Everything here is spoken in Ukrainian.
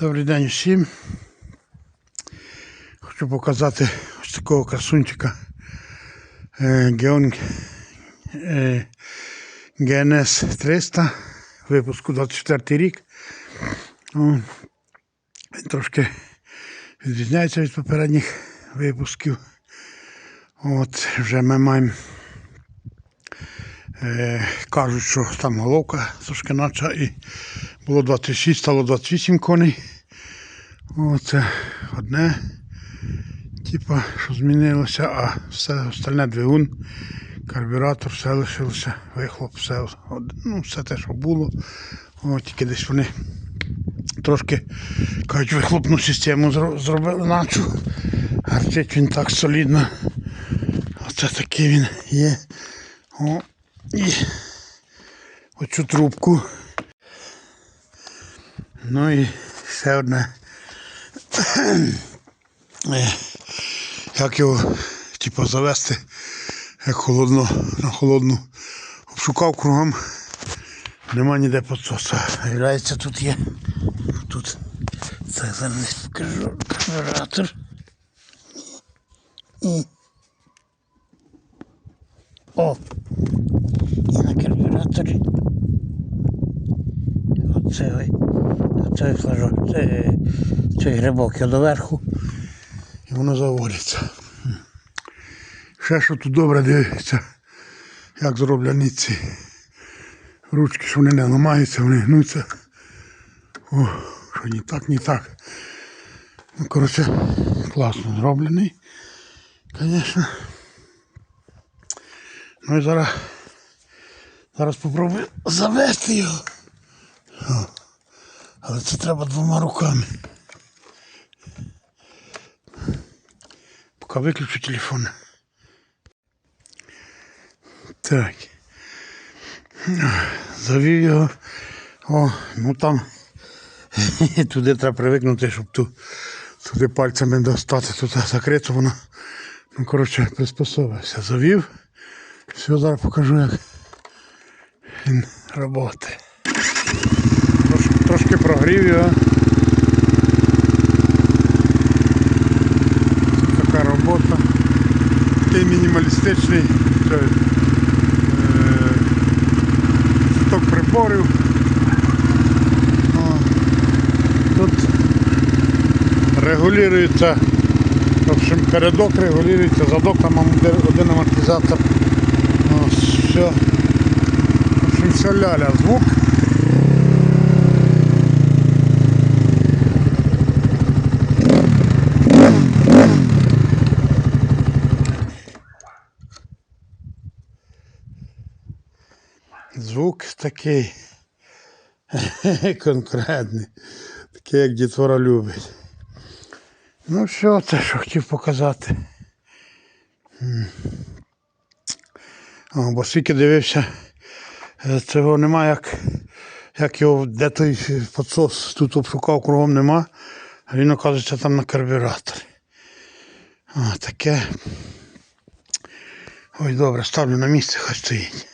Добрий день всім. Хочу показати ось такого красунчика е, GNS 300 випуску 24 рік. Він трошки відрізняється від попередніх випусків. От вже ми маємо. Е, кажуть, що там головка трошки нача і було 26, стало 28 коней. Оце одне, типа, що змінилося, а все остальне двигун, карбюратор, все лишилося, вихлоп, все, ну, все те, що було. О, тільки десь вони трошки кажуть, вихлопну систему зробили начу. Гарчить він так солідно. Оце такий він є. О, і оцю трубку. Ну і ще одне. Як його типу, завести, як холодно, на холодну. Обшукав кругом. Нема ніде підсоса. Виявляється, тут є. Тут це зараз покажу карбюратор. О! І на карбюраторі. Оце, оце флажок, це, цей грибок його доверху. І воно заводиться. Ще що тут добре дивиться, як зроблені ці ручки, що вони не ламаються, вони гнуться. О, що ні так, ні так. Ну, коротше, класно зроблений, звісно. Ну і зараз, зараз попробую завести його. О, але це треба двома руками. Поки виключу телефон. Так. Завів його. О, ну там туди треба привикнути, щоб ту, туди пальцями достати, тут закрито воно. Ну, коротше, приспособився. Завів. Все, зараз покажу, як він працює. Трошки, трошки прогрів його. Така робота. Такий мінімалістичний е, сток приборів. О, Тут регулюється, в общем, передок регулюється, задок там один амортизатор. Ось, все. Ляля. Звук. Звук такий конкретний, такий, як дітвора любить. Ну все, те, що хотів показати. О, бо скільки дивився, цього нема, як, як його, де той підсос тут обшукав, кругом нема, а він оказується там на карбюраторі. О, таке. Ой, добре, ставлю на місце, хай стоїть.